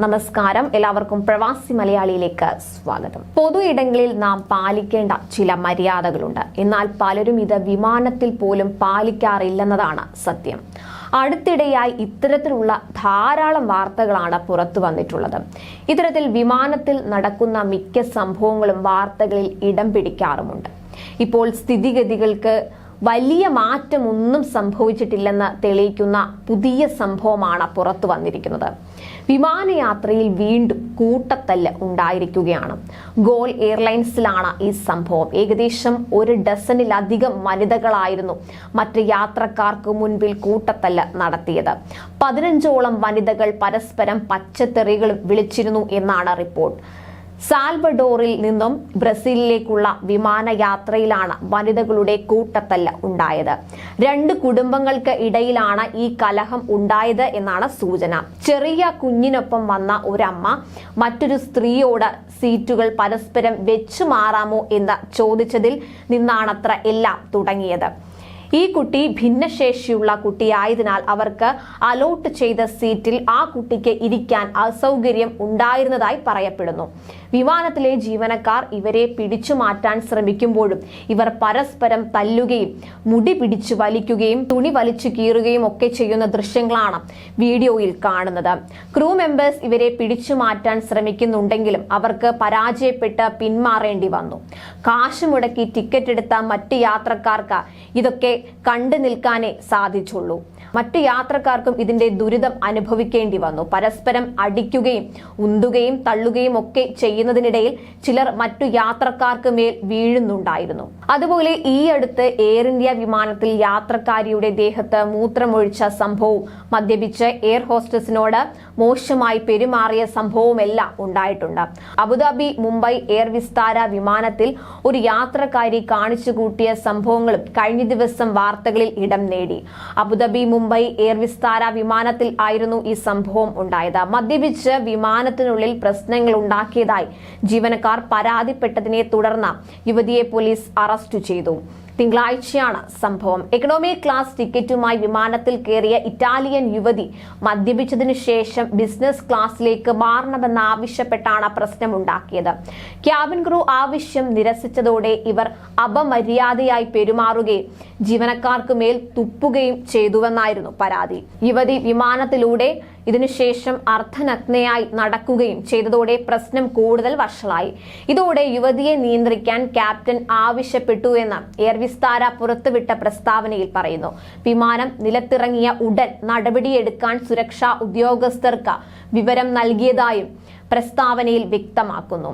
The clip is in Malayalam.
നമസ്കാരം. എല്ലാവർക്കും പ്രവാസി മലയാളിയിലേക്ക് സ്വാഗതം. പൊതു ഇടങ്ങളിൽ നാം പാലിക്കേണ്ട ചില മര്യാദകളുണ്ട്. എന്നാൽ പലരും ഇത് വിമാനത്തിൽ പോലും പാലിക്കാറില്ലെന്നതാണ് സത്യം. അടുത്തിടെയായി ഇത്തരത്തിലുള്ള ധാരാളം വാർത്തകളാണ് പുറത്തു വന്നിട്ടുള്ളത്. ഇത്തരത്തിൽ വിമാനത്തിൽ നടക്കുന്ന മിക്ക സംഭവങ്ങളും വാർത്തകളിൽ ഇടം പിടിക്കാറുമുണ്ട്. ഇപ്പോൾ സ്ഥിതിഗതികൾക്ക് വലിയ മാറ്റമൊന്നും സംഭവിച്ചിട്ടില്ലെന്ന് തെളിയിക്കുന്ന പുതിയ സംഭവമാണ് പുറത്തു വന്നിരിക്കുന്നത്. വിമാനയാത്രയിൽ വീണ്ടും കൂട്ടത്തല്ല് ഉണ്ടായിരിക്കുകയാണ്. ഗോൾ എയർലൈൻസിലാണ് ഈ സംഭവം. ഏകദേശം ഒരു ഡസനിലധികം വനിതകളായിരുന്നു മറ്റ് യാത്രക്കാർക്ക് മുൻപിൽ കൂട്ടത്തല്ല് നടത്തിയത്. പതിനഞ്ചോളം വനിതകൾ പരസ്പരം പച്ചത്തെറികൾ വിളിച്ചിരുന്നു എന്നാണ് റിപ്പോർട്ട്. സാൽവഡോറിൽ നിന്നും ബ്രസീലിലേക്കുള്ള വിമാനയാത്രയിലാണ് വനിതകളുടെ കൂട്ടത്തല്ല് ഉണ്ടായത്. രണ്ട് കുടുംബങ്ങൾക്ക് ഇടയിലാണ് ഈ കലഹം ഉണ്ടായത് എന്നാണ് സൂചന. ചെറിയ കുഞ്ഞിനൊപ്പം വന്ന ഒരമ്മ മറ്റൊരു സ്ത്രീയോട് സീറ്റുകൾ പരസ്പരം വെച്ചു മാറാമോ എന്ന് ചോദിച്ചതിൽ നിന്നാണത്ര എല്ലാം തുടങ്ങിയത്. ഈ കുട്ടി ഭിന്നശേഷിയുള്ള കുട്ടിയായതിനാൽ അവർക്ക് അലോട്ട് ചെയ്ത സീറ്റിൽ ആ കുട്ടിക്ക് ഇരിക്കാൻ അസൗകര്യം ഉണ്ടായിരുന്നതായി പറയപ്പെടുന്നു. വിമാനത്തിലെ ജീവനക്കാർ ഇവരെ പിടിച്ചു മാറ്റാൻ ശ്രമിക്കുമ്പോഴും ഇവർ പരസ്പരം തല്ലുകയും മുടി പിടിച്ചു വലിക്കുകയും തുണി വലിച്ചു കീറുകയും ഒക്കെ ചെയ്യുന്ന ദൃശ്യങ്ങളാണ് വീഡിയോയിൽ കാണുന്നത്. ക്രൂ മെമ്പേഴ്സ് ഇവരെ പിടിച്ചു മാറ്റാൻ ശ്രമിക്കുന്നുണ്ടെങ്കിലും അവർക്ക് പരാജയപ്പെട്ട് പിന്മാറേണ്ടി വന്നു. കാശ് മുടക്കി ടിക്കറ്റ് എടുത്ത മറ്റ് യാത്രക്കാർക്ക് ഇതൊക്കെ കണ്ടു നിൽക്കാനേ സാധിച്ചുള്ളൂ. മറ്റു യാത്രക്കാർക്കും ഇതിന്റെ ദുരിതം അനുഭവിക്കേണ്ടി വന്നു. പരസ്പരം അടിക്കുകയും ഉന്തുകയും തള്ളുകയും ഒക്കെ ചെയ്യുന്നതിനിടയിൽ ചിലർ മറ്റു യാത്രക്കാർക്ക് മേൽ വീഴുന്നുണ്ടായിരുന്നു. അതുപോലെ ഈ അടുത്ത് എയർ ഇന്ത്യ വിമാനത്തിൽ യാത്രക്കാരിയുടെ ദേഹത്ത് മൂത്രമൊഴിച്ച സംഭവവും മദ്യപിച്ച് എയർ ഹോസ്റ്റസിനോട് മോശമായി പെരുമാറിയ സംഭവമെല്ലാം ഉണ്ടായിട്ടുണ്ട്. അബുദാബി മുംബൈ എയർ വിസ്താര വിമാനത്തിൽ ഒരു യാത്രക്കാരി കാണിച്ചു കൂട്ടിയ സംഭവങ്ങളും കഴിഞ്ഞ ദിവസം വാർത്തകളിൽ ഇടം നേടി. അബുദാബി മുംബൈ എയർ വിസ്താര വിമാനത്തിൽ ആയിരുന്നു ഈ സംഭവം ഉണ്ടായത്. മദ്യപിച്ച് വിമാനത്തിനുള്ളിൽ പ്രശ്നങ്ങൾ ഉണ്ടാക്കിയതായി ജീവനക്കാർ പരാതിപ്പെട്ടതിനെ തുടർന്ന് യുവതിയെ പോലീസ് അറസ്റ്റ് ചെയ്തു. തിങ്കളാഴ്ചയാണ് സംഭവം. എക്കണോമി ക്ലാസ് ടിക്കറ്റുമായി വിമാനത്തിൽ കയറിയ ഇറ്റാലിയൻ യുവതി മദ്യപിച്ചതിനു ശേഷം ബിസിനസ് ക്ലാസ്സിലേക്ക് മാറണമെന്ന് മാറണമെന്നാവശ്യപ്പെട്ടാണ് പ്രശ്നമുണ്ടാക്കിയത്. ക്യാബിൻ ക്രൂ ആവശ്യം നിരസിച്ചതോടെ ഇവർ അപമര്യാദയായി പെരുമാറുകയും ജീവനക്കാർക്ക് മേൽ തുപ്പുകയും ചെയ്തുവെന്നായിരുന്നു പരാതി. യുവതി വിമാനത്തിലൂടെ ഇതിനുശേഷം അർദ്ധനഗ്നയായി നടക്കുകയും ചെയ്തതോടെ പ്രശ്നം കൂടുതൽ വഷളായി. ഇതോടെ യുവതിയെ നിയന്ത്രിക്കാൻ ക്യാപ്റ്റൻ ആവശ്യപ്പെട്ടു എന്ന് എയർ വിസ്താര പുറത്തുവിട്ട പ്രസ്താവനയിൽ പറയുന്നു. വിമാനം നിലത്തിറങ്ങിയ ഉടൻ നടപടിയെടുക്കാൻ സുരക്ഷാ ഉദ്യോഗസ്ഥർക്ക് വിവരം നൽകിയതായും പ്രസ്താവനയിൽ വ്യക്തമാക്കുന്നു.